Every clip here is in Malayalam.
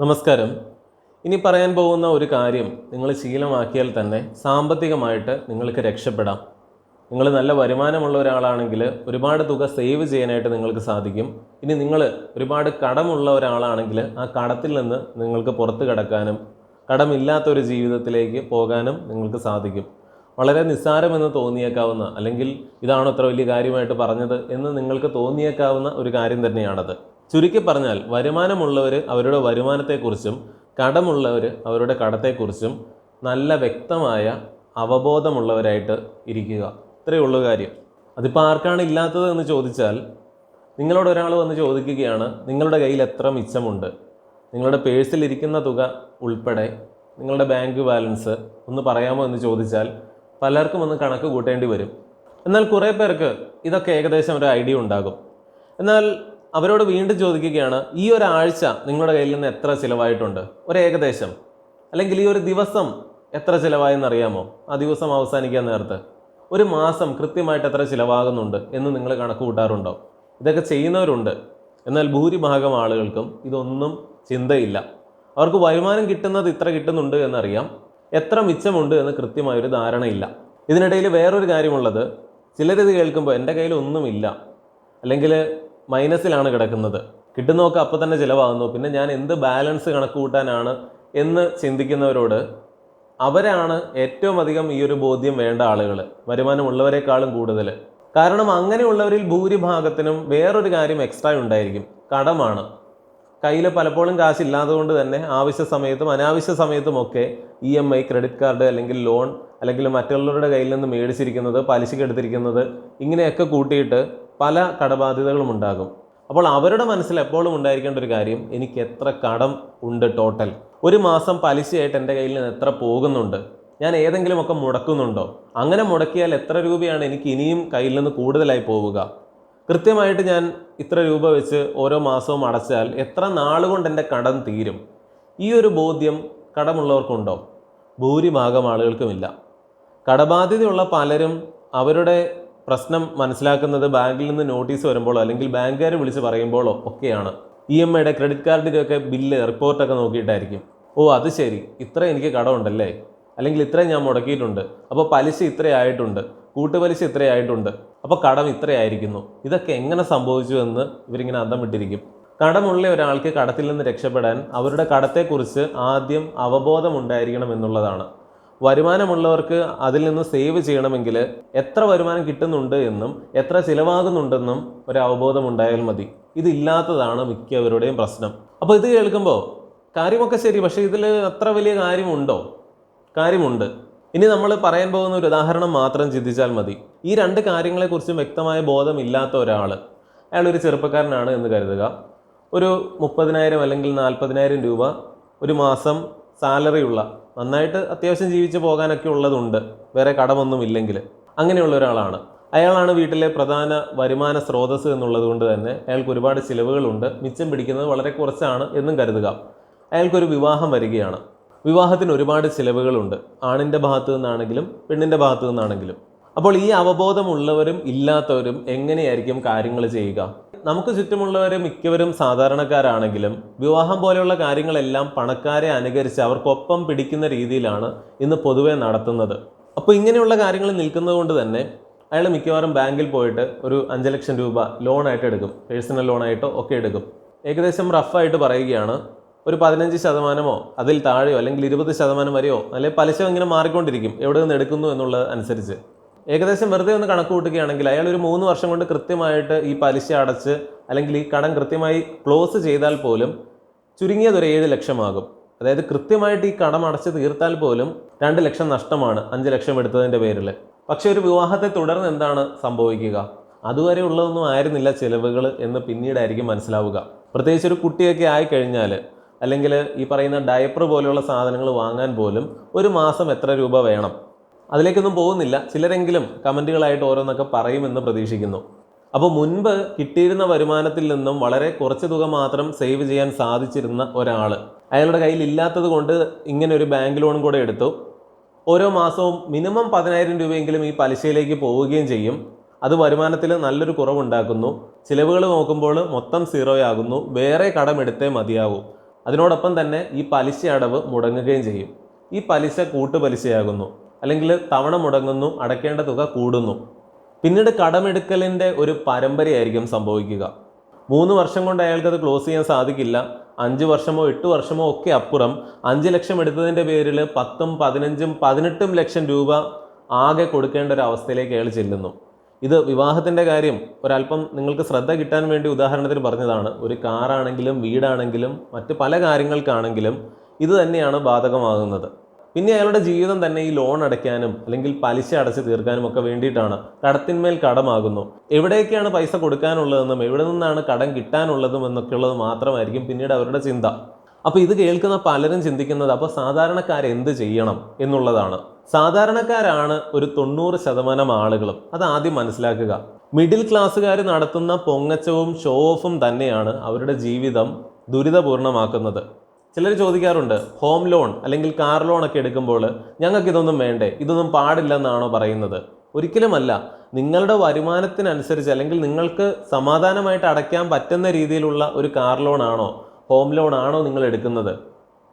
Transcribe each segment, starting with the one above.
നമസ്കാരം. ഇനി പറയാൻ പോകുന്ന ഒരു കാര്യം നിങ്ങൾ ശീലമാക്കിയാൽ തന്നെ സാമ്പത്തികമായിട്ട് നിങ്ങൾക്ക് രക്ഷപ്പെടാം. നിങ്ങൾ നല്ല വരുമാനമുള്ള ഒരാളാണെങ്കിൽ ഒരുപാട് തുക സേവ് ചെയ്യാനായിട്ട് നിങ്ങൾക്ക് സാധിക്കും. ഇനി നിങ്ങൾ ഒരുപാട് കടമുള്ള ഒരാളാണെങ്കിൽ ആ കടത്തിൽ നിന്ന് നിങ്ങൾക്ക് പുറത്ത് കടക്കാനും കടമില്ലാത്തൊരു ജീവിതത്തിലേക്ക് പോകാനും നിങ്ങൾക്ക് സാധിക്കും. വളരെ നിസ്സാരമെന്ന് തോന്നിയേക്കാവുന്ന അല്ലെങ്കിൽ ഇതാണോ അത്ര വലിയ കാര്യമായിട്ട് പറഞ്ഞത് എന്ന് നിങ്ങൾക്ക് തോന്നിയേക്കാവുന്ന ഒരു കാര്യം തന്നെയാണത്. ചുരുക്കി പറഞ്ഞാൽ വരുമാനമുള്ളവർ അവരുടെ വരുമാനത്തെക്കുറിച്ചും കടമുള്ളവർ അവരുടെ കടത്തെക്കുറിച്ചും നല്ല വ്യക്തമായ അവബോധമുള്ളവരായിട്ട് ഇരിക്കുക. ഇത്രയേ ഉള്ളൂ കാര്യം. അതിപ്പോൾ ആർക്കാണ് ഇല്ലാത്തത് എന്ന് ചോദിച്ചാൽ നിങ്ങളോട് ഒരാൾ വന്ന് ചോദിക്കുകയാണ് നിങ്ങളുടെ കയ്യിൽ എത്ര മിച്ചമുണ്ട്? നിങ്ങളുടെ പേഴ്സിൽ ഇരിക്കുന്ന തുക ഉൾപ്പെടെ നിങ്ങളുടെ ബാങ്ക് ബാലൻസ് ഒന്ന് പറയാമോ എന്ന് ചോദിച്ചാൽ പലർക്കും ഒന്ന് കണക്ക് കൂട്ടേണ്ടി വരും. എന്നാൽ കുറേ പേർക്ക് ഇതൊക്കെ ഏകദേശം ഒരു ഐഡിയ ഉണ്ടാകും. എന്നാൽ അവരോട് വീണ്ടും ചോദിക്കുകയാണ് ഈ ഒരാഴ്ച നിങ്ങളുടെ കയ്യിൽ നിന്ന് എത്ര ചിലവായിട്ടുണ്ട്? ഒരു ഏകദേശം. അല്ലെങ്കിൽ ഈ ഒരു ദിവസം എത്ര ചിലവായെന്ന് അറിയാമോ? ആ ദിവസം അവസാനിക്കാൻ നേരത്ത്. ഒരു മാസം കൃത്യമായിട്ട് എത്ര ചിലവാകുന്നുണ്ട് എന്ന് നിങ്ങൾ കണക്ക് കൂട്ടാറുണ്ടോ? ഇതൊക്കെ ചെയ്യുന്നവരുണ്ട്. എന്നാൽ ഭൂരിഭാഗം ആളുകൾക്കും ഇതൊന്നും ചിന്തയില്ല. അവർക്ക് വരുമാനം കിട്ടുന്നത് ഇത്ര കിട്ടുന്നുണ്ട് എന്നറിയാം. എത്ര മിച്ചമുണ്ട് എന്ന് കൃത്യമായൊരു ധാരണയില്ല. ഇതിനിടയിൽ വേറൊരു കാര്യമുള്ളത് ചിലരിത് കേൾക്കുമ്പോൾ എന്റെ കയ്യിൽ ഒന്നുമില്ല. അല്ലെങ്കിൽ മൈനസിലാണ് കിടക്കുന്നത്. കിട്ടുന്നതൊക്കെ അപ്പോൾ തന്നെ ചിലവാകുന്നു. പിന്നെ ഞാൻ എന്ത് ബാലൻസ് കണക്ക് കൂട്ടാനാണ് എന്ന് ചിന്തിക്കുന്നവരോട് അവരാണ് ഏറ്റവും അധികം ഈ ഒരു ബോധ്യം വേണ്ട ആളുകൾ വരുമാനമുള്ളവരെക്കാളും കൂടുതൽ കാരണം അങ്ങനെയുള്ളവരിൽ ഭൂരിഭാഗത്തിനും വേറൊരു കാര്യം എക്സ്ട്രാ ഉണ്ടായിരിക്കും. കടമാണ്. കയ്യിൽ പലപ്പോഴും കാശില്ലാതെ കൊണ്ട് തന്നെ ആവശ്യ സമയത്തും അനാവശ്യ സമയത്തുമൊക്കെ E M I credit card അല്ലെങ്കിൽ ലോൺ അല്ലെങ്കിൽ മറ്റുള്ളവരുടെ കയ്യിൽ നിന്ന് മേടിച്ചിരിക്കുന്നത് പലിശയ്ക്ക് എടുത്തിരിക്കുന്നത് ഇങ്ങനെയൊക്കെ കൂട്ടിയിട്ട് പല കടബാധ്യതകളും ഉണ്ടാകും. അപ്പോൾ അവരുടെ മനസ്സിൽ എപ്പോഴും ഉണ്ടായിരിക്കേണ്ട ഒരു കാര്യം എനിക്ക് എത്ര കടം ഉണ്ട് ടോട്ടൽ ഒരു മാസം പലിശയായിട്ട് എന്റെ കയ്യിൽ നിന്ന് എത്ര പോകുന്നുണ്ട്? ഞാൻ ഏതെങ്കിലുമൊക്കെ മുടക്കുന്നുണ്ടോ? അങ്ങനെ മുടക്കിയാൽ എത്ര രൂപയാണ് എനിക്ക് ഇനിയും കയ്യിൽ നിന്ന് കൂടുതലായി പോവുക? കൃത്യമായിട്ട് ഞാൻ ഇത്ര രൂപ വെച്ച് ഓരോ മാസവും അടച്ചാൽ എത്ര നാളുകൊണ്ട് എന്റെ കടം തീരും? ഈ ഒരു ബോധ്യം കടമുള്ളവർക്കുണ്ടോ? ഭൂരിഭാഗം ആളുകൾക്കുമില്ല. കടബാധ്യതയുള്ള പലരും അവരുടെ പ്രശ്നം മനസ്സിലാക്കുന്നത് ബാങ്കിൽ നിന്ന് നോട്ടീസ് വരുമ്പോഴോ അല്ലെങ്കിൽ ബാങ്കുകാർ വിളിച്ച് പറയുമ്പോഴോ ഒക്കെയാണ്. ഇ എം ഐയുടെ ക്രെഡിറ്റ് കാർഡിന്റെയൊക്കെ ബില്ല് റിപ്പോർട്ടൊക്കെ നോക്കിയിട്ടായിരിക്കും. ഓ അത് ശരി. ഇത്ര എനിക്ക് കടമുണ്ടല്ലേ? അല്ലെങ്കിൽ ഇത്രയും ഞാൻ മുടക്കിയിട്ടുണ്ട്. അപ്പോൾ പലിശ ഇത്രയായിട്ടുണ്ട്. കൂട്ടുപലിശ ഇത്രയായിട്ടുണ്ട്. അപ്പോൾ കടം ഇത്രയായിരിക്കുന്നു. ഇതൊക്കെ എങ്ങനെ സംഭവിച്ചു എന്ന് ഇവരിങ്ങനെ അന്തം വിട്ടിരിക്കും കടമുള്ള ഒരാൾക്ക് കടത്തിൽ നിന്ന് രക്ഷപ്പെടാൻ അവരുടെ കടത്തെക്കുറിച്ച് ആദ്യം അവബോധമുണ്ടായിരിക്കണം എന്നുള്ളതാണ്. വരുമാനമുള്ളവർക്ക് അതിൽ നിന്ന് സേവ് ചെയ്യണമെങ്കിൽ എത്ര വരുമാനം കിട്ടുന്നുണ്ട് എന്നും എത്ര ചിലവാകുന്നുണ്ടെന്നും ഒരു അവബോധം ഉണ്ടായാൽ മതി. ഇതില്ലാത്തതാണ് മിക്കവരുടെയും പ്രശ്നം. അപ്പോൾ ഇത് കേൾക്കുമ്പോൾ കാര്യമൊക്കെ ശരി പക്ഷേ ഇതിൽ അത്ര വലിയ കാര്യമുണ്ടോ? കാര്യമുണ്ട്. ഇനി നമ്മൾ പറയാൻ പോകുന്ന ഒരു ഉദാഹരണം മാത്രം ചിന്തിച്ചാൽ മതി. ഈ രണ്ട് കാര്യങ്ങളെക്കുറിച്ചും വ്യക്തമായ ബോധമില്ലാത്ത ഒരാൾ അയാൾ ഒരു ചെറുപ്പക്കാരനാണ് എന്ന് കരുതുക. ഒരു മുപ്പതിനായിരം അല്ലെങ്കിൽ നാൽപ്പതിനായിരം രൂപ ഒരു മാസം സാലറിയുള്ള നന്നായിട്ട് അത്യാവശ്യം ജീവിച്ച് പോകാനൊക്കെ ഉള്ളതുണ്ട്. വേറെ കടമൊന്നും ഇല്ലെങ്കിൽ അങ്ങനെയുള്ള ഒരാളാണ്. അയാളാണ് വീട്ടിലെ പ്രധാന വരുമാന സ്രോതസ്സ് എന്നുള്ളത് കൊണ്ട് തന്നെ അയാൾക്ക് ഒരുപാട് ചിലവുകളുണ്ട്. മിച്ചം പിടിക്കുന്നത് വളരെ കുറച്ചാണ് എന്നും കരുതുക. അയാൾക്കൊരു വിവാഹം വരികയാണ്. വിവാഹത്തിന് ഒരുപാട് ചിലവുകളുണ്ട്. ആണിന്റെ ഭാഗത്തു നിന്നാണെങ്കിലും പെണ്ണിന്റെ ഭാഗത്തു നിന്നാണെങ്കിലും. അപ്പോൾ ഈ അവബോധമുള്ളവരും ഇല്ലാത്തവരും എങ്ങനെയായിരിക്കും കാര്യങ്ങൾ ചെയ്യുക? നമുക്ക് ചുറ്റുമുള്ളവർ മിക്കവരും സാധാരണക്കാരാണെങ്കിലും വിവാഹം പോലെയുള്ള കാര്യങ്ങളെല്ലാം പണക്കാരെ അനുകരിച്ച് അവർക്കൊപ്പം പിടിക്കുന്ന രീതിയിലാണ് ഇന്ന് പൊതുവെ നടത്തുന്നത്. അപ്പോൾ ഇങ്ങനെയുള്ള കാര്യങ്ങൾ നിൽക്കുന്നതുകൊണ്ട് തന്നെ അയാൾ മിക്കവാറും ബാങ്കിൽ പോയിട്ട് ഒരു അഞ്ച് ലക്ഷം രൂപ ലോണായിട്ട് എടുക്കും. പേഴ്സണൽ ലോണായിട്ടോ ഒക്കെ എടുക്കും. ഏകദേശം റഫായിട്ട് പറയുകയാണ്. ഒരു പതിനഞ്ച് ശതമാനമോ അതിൽ താഴെയോ അല്ലെങ്കിൽ ഇരുപത് ശതമാനം വരെയോ അല്ലെങ്കിൽ പലിശ ഇങ്ങനെ മാറിക്കൊണ്ടിരിക്കും. എവിടെ നിന്ന് എടുക്കുന്നു എന്നുള്ളത് അനുസരിച്ച്. ഏകദേശം വെറുതെ ഒന്ന് കണക്ക് കൂട്ടുകയാണെങ്കിൽ അയാൾ ഒരു മൂന്ന് വർഷം കൊണ്ട് കൃത്യമായിട്ട് ഈ പലിശ അടച്ച് അല്ലെങ്കിൽ ഈ കടം കൃത്യമായി ക്ലോസ് ചെയ്താൽ പോലും ചുരുങ്ങിയത് ഒരു ഏഴ് ലക്ഷമാകും. അതായത് കൃത്യമായിട്ട് ഈ കടം അടച്ച് തീർത്താൽ പോലും രണ്ട് ലക്ഷം നഷ്ടമാണ് അഞ്ച് ലക്ഷം എടുത്തതിന്റെ പേരിൽ. പക്ഷേ ഒരു വിവാഹത്തെ തുടർന്ന് എന്താണ് സംഭവിക്കുക? അതുവരെ ഉള്ളതൊന്നും ആയിരുന്നില്ല ചിലവുകൾ എന്ന് പിന്നീടായിരിക്കും മനസ്സിലാവുക. പ്രത്യേകിച്ച് ഒരു കുട്ടിയൊക്കെ ആയിക്കഴിഞ്ഞാൽ അല്ലെങ്കിൽ ഈ പറയുന്ന ഡയപ്പർ പോലെയുള്ള സാധനങ്ങൾ വാങ്ങാൻ പോലും ഒരു മാസം എത്ര രൂപ വേണം? അതിലേക്കൊന്നും പോകുന്നില്ല. ചിലരെങ്കിലും കമന്റുകളായിട്ട് ഓരോന്നൊക്കെ പറയുമെന്ന് പ്രതീക്ഷിക്കുന്നു. അപ്പോൾ മുൻപ് കിട്ടിയിരുന്ന വരുമാനത്തിൽ നിന്നും വളരെ കുറച്ച് തുക മാത്രം സേവ് ചെയ്യാൻ സാധിച്ചിരുന്ന ഒരാൾ അയാളുടെ കയ്യിൽ ഇല്ലാത്തത് കൊണ്ട് ഇങ്ങനെ ഒരു ബാങ്ക് ലോണും കൂടെ എടുത്തു. ഓരോ മാസവും മിനിമം പതിനായിരം രൂപയെങ്കിലും ഈ പലിശയിലേക്ക് പോവുകയും ചെയ്യും. അത് വരുമാനത്തിൽ നല്ലൊരു കുറവുണ്ടാക്കുന്നു. ചിലവുകൾ നോക്കുമ്പോൾ മൊത്തം സീറോ ആകുന്നു. വേറെ കടമെടുത്തേ മതിയാവൂ അതിനോടൊപ്പം തന്നെ ഈ പലിശ അടവ് മുടങ്ങുകയും ചെയ്യും. ഈ പലിശ കൂട്ടുപലിശയാകുന്നു. അല്ലെങ്കിൽ തവണ മുടങ്ങുന്നു അടയ്ക്കേണ്ട തുക കൂടുന്നു. പിന്നീട് കടമെടുക്കലിന്റെ ഒരു പരമ്പരയായിരിക്കും സംഭവിക്കുക. മൂന്ന് വർഷം കൊണ്ട് അയാൾക്ക് അത് ക്ലോസ് ചെയ്യാൻ സാധിക്കില്ല. അഞ്ച് വർഷമോ എട്ട് വർഷമോ ഒക്കെ അപ്പുറം അഞ്ച് ലക്ഷം എടുത്തതിന്റെ പേരിൽ പത്തും പതിനഞ്ചും പതിനെട്ടും ലക്ഷം രൂപ ആകെ കൊടുക്കേണ്ട ഒരു അവസ്ഥയിലേക്ക് അയാൾ ചെല്ലുന്നു. ഇത് വിവാഹത്തിന്റെ കാര്യം ഒരല്പം നിങ്ങൾക്ക് ശ്രദ്ധ കിട്ടാൻ വേണ്ടി ഉദാഹരണത്തിന് പറഞ്ഞതാണ്. ഒരു കാറാണെങ്കിലും വീടാണെങ്കിലും മറ്റ് പല കാര്യങ്ങൾക്കാണെങ്കിലും ഇത് തന്നെയാണ് ബാധകമാകുന്നത്. പിന്നെ അയാളുടെ ജീവിതം തന്നെ ഈ ലോൺ അടയ്ക്കാനും അല്ലെങ്കിൽ പലിശ അടച്ച് തീർക്കാനും ഒക്കെ വേണ്ടിയിട്ടാണ് കടത്തിന്മേൽ കടമാകുന്നു. എവിടേക്കാണ് പൈസ കൊടുക്കാനുള്ളതെന്നും എവിടെ നിന്നാണ് കടം കിട്ടാനുള്ളതും എന്നൊക്കെയുള്ളത് മാത്രമായിരിക്കും പിന്നീട് അവരുടെ ചിന്ത. അപ്പോൾ ഇത് കേൾക്കുന്ന പലരും ചിന്തിക്കുന്നത് അപ്പോൾ സാധാരണക്കാർ എന്ത് ചെയ്യണം എന്നുള്ളതാണ്. സാധാരണക്കാരാണ് ഒരു തൊണ്ണൂറ് ശതമാനം ആളുകളും. അത് ആദ്യം മനസ്സിലാക്കുക. മിഡിൽ ക്ലാസ്സുകാർ നടത്തുന്ന പൊങ്ങച്ചവും ഷോ ഓഫും തന്നെയാണ് അവരുടെ ജീവിതം ദുരിതപൂർണമാക്കുന്നത്. ചിലർ ചോദിക്കാറുണ്ട് ഹോം ലോൺ അല്ലെങ്കിൽ കാർ ലോൺ ഒക്കെ എടുക്കുമ്പോൾ ഞങ്ങൾക്ക് ഇതൊന്നും വേണ്ടേ? ഇതൊന്നും പാടില്ലെന്നാണോ പറയുന്നത്. ഒരിക്കലുമല്ല. നിങ്ങളുടെ വരുമാനത്തിനനുസരിച്ച് അല്ലെങ്കിൽ നിങ്ങൾക്ക് സമാധാനമായിട്ട് അടയ്ക്കാൻ പറ്റുന്ന രീതിയിലുള്ള ഒരു കാർ ലോൺ ആണോ ഹോം ലോൺ ആണോ നിങ്ങൾ എടുക്കുന്നത്?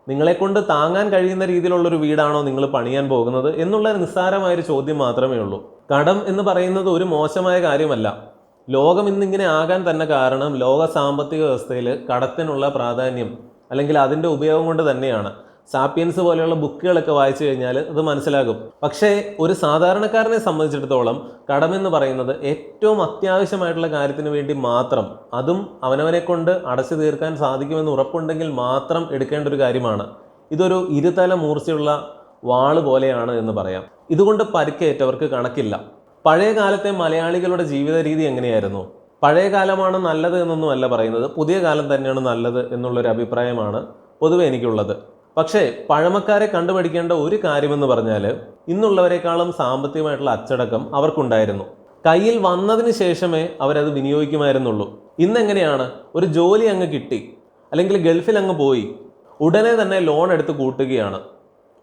നിങ്ങളെക്കൊണ്ട് താങ്ങാൻ കഴിയുന്ന രീതിയിലുള്ളൊരു വീടാണോ നിങ്ങൾ പണിയാൻ പോകുന്നത് എന്നുള്ള നിസ്സാരമായൊരു ചോദ്യം മാത്രമേ ഉള്ളൂ. കടം എന്ന് പറയുന്നത് ഒരു മോശമായ കാര്യമല്ല. ലോകം ഇന്നിങ്ങനെ ആകാൻ തന്നെ കാരണം ലോക സാമ്പത്തിക വ്യവസ്ഥയിൽ കടത്തിനുള്ള പ്രാധാന്യം അല്ലെങ്കിൽ അതിന്റെ ഉപയോഗം കൊണ്ട് തന്നെയാണ്. സാപ്പിയൻസ് പോലെയുള്ള ബുക്കുകളൊക്കെ വായിച്ചു കഴിഞ്ഞാൽ അത് മനസ്സിലാകും. പക്ഷേ ഒരു സാധാരണക്കാരനെ സംബന്ധിച്ചിടത്തോളം കടമെന്ന് പറയുന്നത് ഏറ്റവും അത്യാവശ്യമായിട്ടുള്ള കാര്യത്തിന് വേണ്ടി മാത്രം അതും അവനവനെ കൊണ്ട് അടച്ചു തീർക്കാൻ സാധിക്കുമെന്ന് ഉറപ്പുണ്ടെങ്കിൽ മാത്രം എടുക്കേണ്ട ഒരു കാര്യമാണ്. ഇതൊരു ഇരുതല മൂർച്ചയുള്ള വാൾ പോലെയാണ് എന്ന് പറയാം. ഇതുകൊണ്ട് പരിക്കേറ്റവർക്ക് കണക്കില്ല. പഴയ കാലത്തെ മലയാളികളുടെ ജീവിത രീതി എങ്ങനെയായിരുന്നു? പഴയ കാലമാണ് നല്ലത് എന്നൊന്നും അല്ല പറയുന്നത്. പുതിയ കാലം തന്നെയാണ് നല്ലത് എന്നുള്ളൊരു അഭിപ്രായമാണ് പൊതുവെ എനിക്കുള്ളത്. പക്ഷേ പഴമക്കാരെ കണ്ടുപഠിക്കേണ്ട ഒരു കാര്യമെന്ന് പറഞ്ഞാൽ ഇന്നുള്ളവരെക്കാളും സാമ്പത്തികമായിട്ടുള്ള അച്ചടക്കം അവർക്കുണ്ടായിരുന്നു. കയ്യിൽ വന്നതിന് ശേഷമേ അവരത് വിനിയോഗിക്കുമായിരുന്നുള്ളൂ. ഇന്നെങ്ങനെയാണ്? ഒരു ജോലി അങ്ങ് കിട്ടി. അല്ലെങ്കിൽ ഗൾഫിൽ അങ്ങ് പോയി. ഉടനെ തന്നെ ലോൺ എടുത്ത് കൂട്ടുകയാണ്.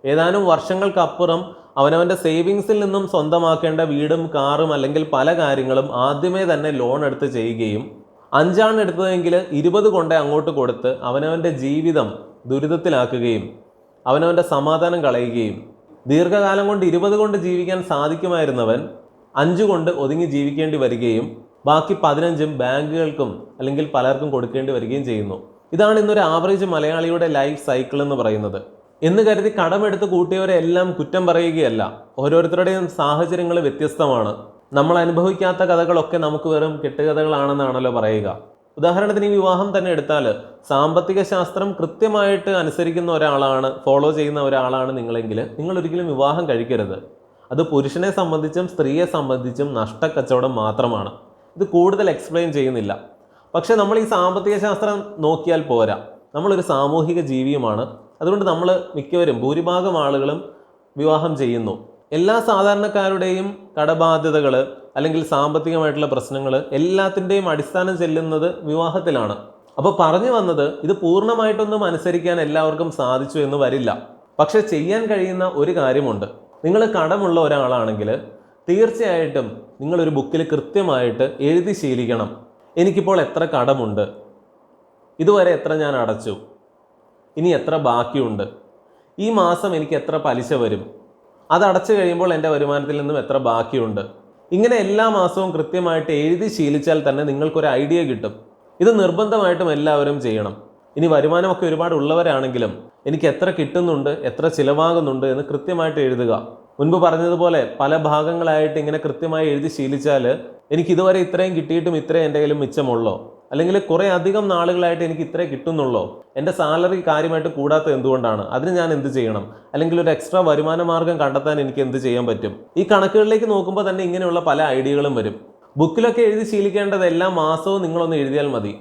ഏതാനും വർഷങ്ങൾക്കപ്പുറം അവനവന്റെ സേവിങ്സിൽ നിന്നും സ്വന്തമാക്കേണ്ട വീടും കാറും അല്ലെങ്കിൽ പല കാര്യങ്ങളും ആദ്യമേ തന്നെ ലോൺ എടുത്ത് ചെയ്യുകയും അഞ്ചാണ് എടുത്തതെങ്കിൽ ഇരുപത് കൊണ്ടേ അങ്ങോട്ട് കൊടുത്ത് അവനവന്റെ ജീവിതം ദുരിതത്തിലാക്കുകയും അവനവന്റെ സമാധാനം കളയുകയും ദീർഘകാലം കൊണ്ട് ഇരുപത് കൊണ്ട് ജീവിക്കാൻ സാധിക്കുമായിരുന്നവൻ അഞ്ചു കൊണ്ട് ഒതുങ്ങി ജീവിക്കേണ്ടി വരികയും ബാക്കി പതിനഞ്ചും ബാങ്കുകൾക്കും അല്ലെങ്കിൽ പലർക്കും കൊടുക്കേണ്ടി വരികയും ചെയ്യുന്നു. ഇതാണ് ഇന്നൊരു ആവറേജ് മലയാളിയുടെ ലൈഫ് സൈക്കിൾ എന്ന് പറയുന്നത്. എന്ന് കരുതി കടമെടുത്ത് കൂട്ടിയവരെ എല്ലാം കുറ്റം പറയുകയല്ല. ഓരോരുത്തരുടെയും സാഹചര്യങ്ങൾ വ്യത്യസ്തമാണ്. നമ്മൾ അനുഭവിക്കാത്ത കഥകളൊക്കെ നമുക്ക് വെറും കെട്ടുകഥകളാണെന്നാണല്ലോ പറയുക. ഉദാഹരണത്തിന് ഈ വിവാഹം തന്നെ എടുത്താൽ സാമ്പത്തിക ശാസ്ത്രം കൃത്യമായിട്ട് അനുസരിക്കുന്ന ഒരാളാണ് ഫോളോ ചെയ്യുന്ന ഒരാളാണ് നിങ്ങളെങ്കിൽ നിങ്ങൾ ഒരിക്കലും വിവാഹം കഴിക്കരുത്. അത് പുരുഷനെ സംബന്ധിച്ചും സ്ത്രീയെ സംബന്ധിച്ചും നഷ്ടക്കച്ചവടം മാത്രമാണ്. ഇത് കൂടുതൽ എക്സ്പ്ലെയിൻ ചെയ്യുന്നില്ല. പക്ഷേ നമ്മൾ ഈ സാമ്പത്തിക ശാസ്ത്രം നോക്കിയാൽ പോരാ. നമ്മളൊരു സാമൂഹിക ജീവിയുമാണ്. അതുകൊണ്ട് നമ്മൾ മിക്കവരും ഭൂരിഭാഗം ആളുകളും വിവാഹം ചെയ്യുന്നു. എല്ലാ സാധാരണക്കാരുടെയും കടബാധ്യതകൾ അല്ലെങ്കിൽ സാമ്പത്തികമായിട്ടുള്ള പ്രശ്നങ്ങൾ എല്ലാത്തിന്റെയും അടിസ്ഥാനം ചെല്ലുന്നത് വിവാഹത്തിലാണ്. അപ്പോൾ പറഞ്ഞു വന്നത് ഇത് പൂർണമായിട്ടൊന്നും അനുസരിക്കാൻ എല്ലാവർക്കും സാധിച്ചു എന്ന് വരില്ല. പക്ഷെ ചെയ്യാൻ കഴിയുന്ന ഒരു കാര്യമുണ്ട്. നിങ്ങൾ കടമുള്ള ഒരാളാണെങ്കിൽ തീർച്ചയായിട്ടും നിങ്ങളൊരു ബുക്കിൽ കൃത്യമായിട്ട് എഴുതി ശീലിക്കണം. എനിക്കിപ്പോൾ എത്ര കടമുണ്ട്? ഇതുവരെ എത്ര ഞാൻ അടച്ചു? ഇനി എത്ര ബാക്കിയുണ്ട്? ഈ മാസം എനിക്ക് എത്ര പലിശ വരും? അത് അടച്ചു കഴിയുമ്പോൾ എന്റെ വരുമാനത്തിൽ നിന്നും എത്ര ബാക്കിയുണ്ട്? ഇങ്ങനെ എല്ലാ മാസവും കൃത്യമായിട്ട് എഴുതി ശീലിച്ചാൽ തന്നെ നിങ്ങൾക്കൊരു ഐഡിയ കിട്ടും. ഇത് നിർബന്ധമായിട്ടും എല്ലാവരും ചെയ്യണം. ഇനി വരുമാനമൊക്കെ ഒരുപാട് ഉള്ളവരാണെങ്കിലും എനിക്ക് എത്ര കിട്ടുന്നുണ്ട് എത്ര ചിലവാകുന്നുണ്ട് എന്ന് കൃത്യമായിട്ട് എഴുതുക. മുൻപ് പറഞ്ഞതുപോലെ പല ഭാഗങ്ങളായിട്ട് ഇങ്ങനെ കൃത്യമായി എഴുതി ശീലിച്ചാൽ എനിക്ക് ഇതുവരെ ഇത്രയും കിട്ടിയിട്ടും ഇത്രയും എന്റെ കയ്യിലും മിച്ചമുള്ളോ? അല്ലെങ്കിൽ കുറേ അധികം നാളുകളായിട്ട് എനിക്ക് ഇത്രേ കിട്ടുന്നുള്ളോ. എന്റെ സാലറി കാര്യമായിട്ട് കൂടാത്ത എന്തുകൊണ്ടാണ്? അതിന് ഞാൻ എന്ത് ചെയ്യണം? അല്ലെങ്കിൽ ഒരു എക്സ്ട്രാ വരുമാന മാർഗം കണ്ടെത്താൻ എനിക്ക് എന്ത് ചെയ്യാൻ പറ്റും? ഈ കണക്കുകളിലേക്ക് നോക്കുമ്പോൾ തന്നെ ഇങ്ങനെയുള്ള പല ഐഡിയകളും വരും. ബുക്കിലൊക്കെ എഴുതി ശീലിക്കേണ്ടത് എല്ലാ മാസവും നിങ്ങളൊന്ന് എഴുതിയാൽ മതി.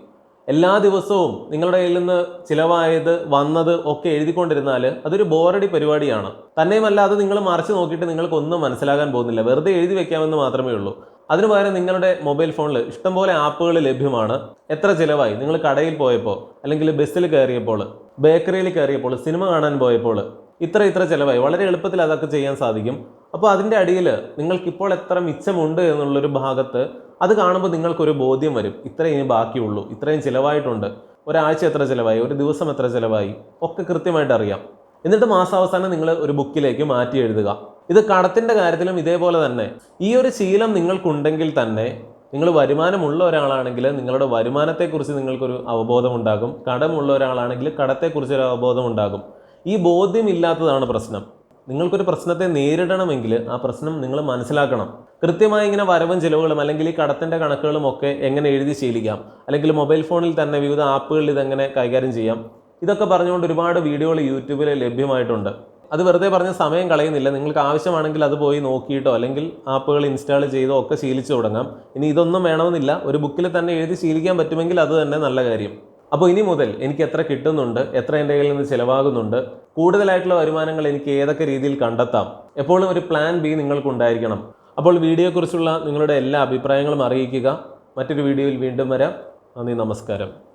എല്ലാ ദിവസവും നിങ്ങളുടെ കയ്യിൽ നിന്ന് ചിലവായത് വന്നത് ഒക്കെ എഴുതിക്കൊണ്ടിരുന്നാൽ അതൊരു ബോറടി പരിപാടിയാണ്. തന്നെയുമല്ല അത് നിങ്ങൾ മറിച്ച് നോക്കിയിട്ട് നിങ്ങൾക്ക് ഒന്നും മനസ്സിലാകാൻ പോകുന്നില്ല. വെറുതെ എഴുതി വെക്കാമെന്ന് മാത്രമേ ഉള്ളൂ. അതിനു പകരം നിങ്ങളുടെ മൊബൈൽ ഫോണിൽ ഇഷ്ടംപോലെ ആപ്പുകൾ ലഭ്യമാണ്. എത്ര ചിലവായി? നിങ്ങൾ കടയിൽ പോയപ്പോൾ അല്ലെങ്കിൽ ബസ്സിൽ കയറിയപ്പോൾ ബേക്കറിയിൽ കയറിയപ്പോൾ സിനിമ കാണാൻ പോയപ്പോൾ ഇത്ര ഇത്ര ചിലവായി. വളരെ എളുപ്പത്തിൽ അതൊക്കെ ചെയ്യാൻ സാധിക്കും. അപ്പോൾ അതിന്റെ അടിയിൽ നിങ്ങൾക്കിപ്പോൾ എത്ര മിച്ചമുണ്ട് എന്നുള്ളൊരു ഭാഗത്ത് അത് കാണുമ്പോൾ നിങ്ങൾക്കൊരു ബോധ്യം വരും. ഇത്രയും ബാക്കിയുള്ളൂ. ഇത്രയും ചിലവായിട്ടുണ്ട്. ഒരാഴ്ച എത്ര ചിലവായി? ഒരു ദിവസം എത്ര ചിലവായി? ഒക്കെ കൃത്യമായിട്ട് അറിയാം. എന്നിട്ട് മാസാവസാനം നിങ്ങൾ ഒരു ബുക്കിലേക്ക് മാറ്റി എഴുതുക. ഇത് കടത്തിന്റെ കാര്യത്തിലും ഇതേപോലെ തന്നെ. ഈ ഒരു ശീലം നിങ്ങൾക്കുണ്ടെങ്കിൽ തന്നെ നിങ്ങൾ വരുമാനമുള്ള ഒരാളാണെങ്കിൽ നിങ്ങളുടെ വരുമാനത്തെക്കുറിച്ച് നിങ്ങൾക്കൊരു അവബോധം ഉണ്ടാകും കടമുള്ള ഒരാളാണെങ്കിൽ കടത്തെക്കുറിച്ച് ഒരു അവബോധം ഉണ്ടാകും ഈ ബോധ്യമില്ലാത്തതാണ് പ്രശ്നം. നിങ്ങൾക്കൊരു പ്രശ്നത്തെ നേരിടണമെങ്കിൽ ആ പ്രശ്നം നിങ്ങൾ മനസ്സിലാക്കണം. കൃത്യമായി ഇങ്ങനെ വരവും ചിലവുകളും അല്ലെങ്കിൽ ഈ കടത്തിന്റെ കണക്കുകളും ഒക്കെ എങ്ങനെ എഴുതി ശീലിക്കാം. അല്ലെങ്കിൽ മൊബൈൽ ഫോണിൽ തന്നെ വിവിധ ആപ്പുകളിൽ ഇതെങ്ങനെ കൈകാര്യം ചെയ്യാം. ഇതൊക്കെ പറഞ്ഞുകൊണ്ട് ഒരുപാട് വീഡിയോകൾ യൂട്യൂബിൽ ലഭ്യമായിട്ടുണ്ട്. അത് വെറുതെ പറഞ്ഞ് സമയം കളയുന്നില്ല. നിങ്ങൾക്ക് ആവശ്യമാണെങ്കിൽ അത് പോയി നോക്കിയിട്ടോ അല്ലെങ്കിൽ ആപ്പുകൾ ഇൻസ്റ്റാൾ ചെയ്തോ ഒക്കെ ശീലിച്ചു തുടങ്ങാം. ഇനി ഇതൊന്നും വേണമെന്നില്ല. ഒരു ബുക്കിൽ തന്നെ എഴുതി ശീലിക്കാൻ പറ്റുമെങ്കിൽ അത് തന്നെ നല്ല കാര്യം. അപ്പോൾ ഇനി മുതൽ എനിക്ക് എത്ര കിട്ടുന്നുണ്ട് എത്ര എന്റെ കയ്യിൽ നിന്ന് ചിലവാകുന്നുണ്ട് കൂടുതലായിട്ടുള്ള വരുമാനങ്ങൾ എനിക്ക് ഏതൊക്കെ രീതിയിൽ കണ്ടെത്താം എപ്പോഴും ഒരു പ്ലാൻ ബി നിങ്ങൾക്കുണ്ടായിരിക്കണം. അപ്പോൾ വീഡിയോയെക്കുറിച്ചുള്ള നിങ്ങളുടെ എല്ലാ അഭിപ്രായങ്ങളും അറിയിക്കുക. മറ്റൊരു വീഡിയോയിൽ വീണ്ടും വരാം. നന്ദി നമസ്കാരം.